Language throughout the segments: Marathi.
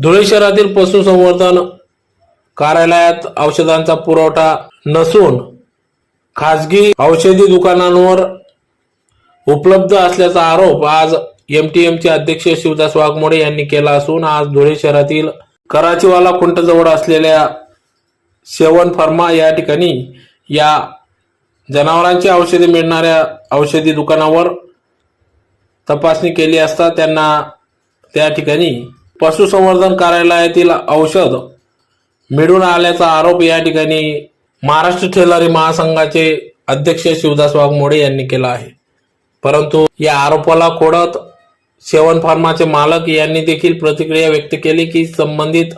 धुळे शहरातील पशुसंवर्धन कार्यालयात औषधांचा पुरवठा नसून खासगी औषधी दुकानांवर उपलब्ध असल्याचा आरोप आज एमटीएमचे अध्यक्ष शिवदास वाघमोडे यांनी केला असून आज धुळे शहरातील कराचीवाला खुंटजवळ असलेल्या सेवन फार्मा या ठिकाणी या जनावरांची औषधे मिळणाऱ्या औषधी दुकानावर तपासणी केली असता त्यांना त्या ठिकाणी पशुसंवर्धन कार्यालयातील औषध मिळून आल्याचा आरोप या ठिकाणी महाराष्ट्र ठेलारी महासंघाचे अध्यक्ष शिवदास वाघमोडे यांनी केला आहे. परंतु या आरोपाला खोडत सेवन फार्माचे मालक यांनी देखील प्रतिक्रिया व्यक्त केली की संबंधित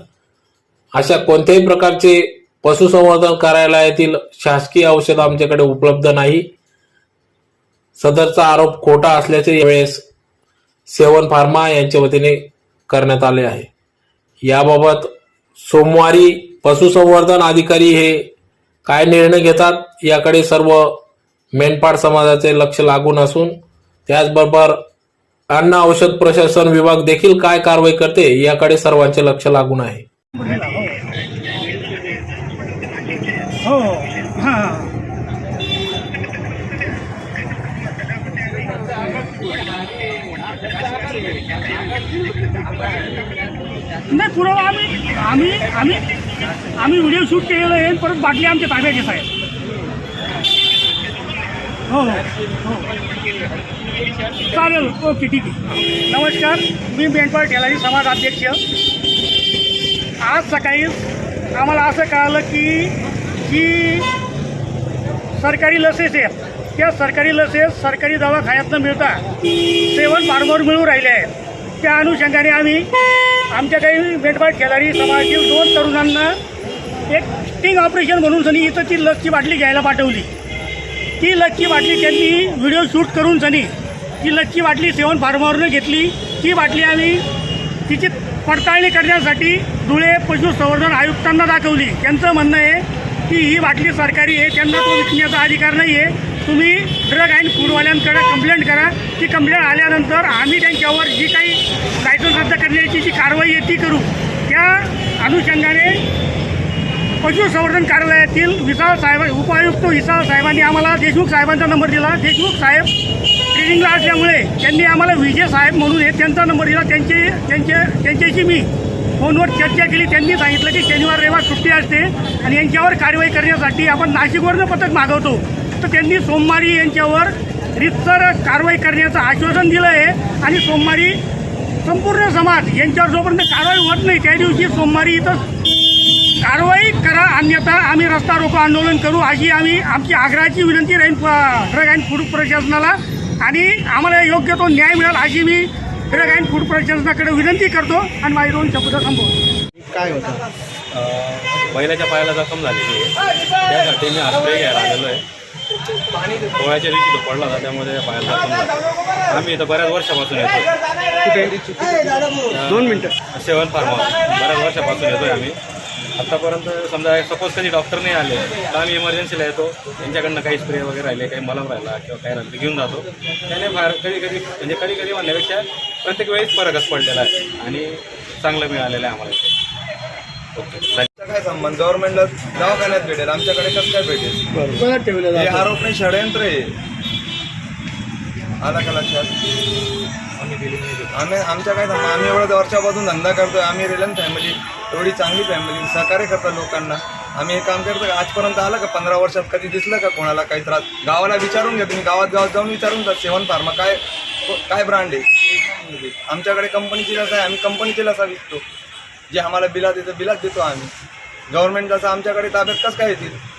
अशा कोणत्याही प्रकारचे पशुसंवर्धन कार्यालयातील शासकीय औषध आमच्याकडे उपलब्ध नाही. सदरचा आरोप खोटा असल्याचे यावेळेस सेवन फार्मा यांच्या वतीने करण्यात आले आहे. याबाबत सोमवारी पशुसंवर्धन अधिकारी हे काय निर्णय घेतात याकडे सर्व मेंढपाळ समाजाचे लक्ष लागून असून त्याचबरोबर अन्न औषध प्रशासन विभाग देखील काय कारवाई करते याकडे सर्वांचे लक्ष लागून आहे. हो हां. नाही पुरावा आम्ही आम्ही आम्ही आम्ही व्हिडिओ शूट केलेलं आहे परत बाटली आमच्या ताब्यात साहेब. हो हो हो. चालेल ओके ठीक आहे. नमस्कार मी मेंढपाळ टेलारी समाज अध्यक्ष. आज सकाळी आम्हाला असं कळालं की जी सरकारी लसेस आहेत त्या सरकारी लसेस सरकारी दवाखान्यातनं मिळता सेवन फार्मवर मिळून राहिले आहेत. त्या अनुषंगाने आम्ही आमच्या काही मेंढपाळ खेळाडी समाजातील दोन तरुणांना एक स्टिंग ऑपरेशन म्हणून सनी इथं ती लसची बाटली घ्यायला पाठवली. ती लसची बाटली त्यांनी व्हिडिओ शूट करून सनी ती लसची बाटली सेवन फार्मावरनं घेतली. ती बाटली आम्ही तिची पडताळणी करण्यासाठी धुळे पशुसंवर्धन आयुक्तांना दाखवली. त्यांचं म्हणणं आहे की ही बाटली सरकारी आहे त्यांना तो विकण्याचा अधिकार नाही आहे तुम्ही ड्रग अँड फूडवाल्यांकडे कंप्लेंट करा. ती कंप्लेंट आल्यानंतर आम्ही त्यांच्यावर जी काही लायसन्स रद्द करण्याची जी कारवाई आहे ती करू. त्या अनुषंगाने पशुसंवर्धन कार्यालयातील विसाळ साहेब उपायुक्त विसाळ साहेबांनी आम्हाला देशमुख साहेबांचा नंबर दिला. देशमुख साहेब ट्रेनिंगला असल्यामुळे त्यांनी आम्हाला विजय साहेब म्हणून हे त्यांचा नंबर दिला. त्यांचे त्यांचे त्यांच्याशी मी फोनवर चर्चा केली. त्यांनी सांगितलं की शनिवार रविवार सुट्टी असते आणि यांच्यावर कारवाई करण्यासाठी आपण नाशिकवरनं पथक मागवतो. तर त्यांनी सोमवारी यांच्यावर रितसर कारवाई करण्याचं आश्वासन दिलं आहे आणि सोमवारी संपूर्ण समाज यांच्यावर जोपर्यंत कारवाई होत नाही त्या दिवशी सोमवारी इथं कारवाई करा अन्यथा आम्ही रस्ता रोको आंदोलन करू अशी आम्ही आमची आग्रहाची विनंती राहील प- ड्रग अँड फूड प्रशासनाला. आणि आम्हाला योग्य तो न्याय मिळाला अशी मी ड्रग अँड फूड प्रशासनाकडे विनंती करतो. आणि माझी दोन शब्द संपवतो. काय होतं? बैलाच्या पायाला जखम झालेली आहे. त्यासाठी मी आश्रय घ्यायला आलेलो आहे. पोळ्याच्या दिवशी तो पडला होता त्यामुळे त्या पायाला जखम झाली. आम्ही इथं बऱ्याच वर्षापासून येतो दोन मिनटं. Seven pharma. बऱ्याच वर्षापासून येतोय आम्ही. आत्तापर्यंत समजा सपोज कधी डॉक्टर नाही आले तर आम्ही इमर्जन्सीला येतो. त्यांच्याकडनं काही स्प्रे वगैरे राहिले काही मलम राहिला किंवा काय राहिलं घेऊन जातो. त्याने फार कधी कधी म्हणजे कधी कधी म्हणण्यापेक्षा प्रत्येक वेळेस फरकच पडलेला आहे. आणि चांगलं मिळालेलं आहे आम्हाला. ओके. काय संबंध? गव्हर्नमेंटला दवाखान्यात भेटेल आमच्याकडे कसं काय भेटेल? बरं ठेवलं हे जातं. आरोप नाही षडयंत्र आहे. आला का लक्षात? आम्ही आमच्या काय संबंध आम्ही एवढ्या वर्षापासून धंदा करतोय. आम्ही रिलायन्स फॅमिली एवढी चांगली फॅमिली सहकार्य करतात लोकांना. आम्ही हे काम करतो का? आजपर्यंत आलं का? पंधरा वर्षात कधी दिसलं का कोणाला काही त्रास? गावाला विचारून घ्या तुम्ही. गावात गावात जाऊन विचारून जा सेवन फार्मा काय काय ब्रँड आहे? आमच्याकडे कंपनीची लस आहे आम्ही कंपनीची लसा विकतो जे आम्हाला बिला देतं बिलाच देतो आम्ही. गव्हर्नमेंट जसं आमच्याकडे ताब्यात कसं काय येतील?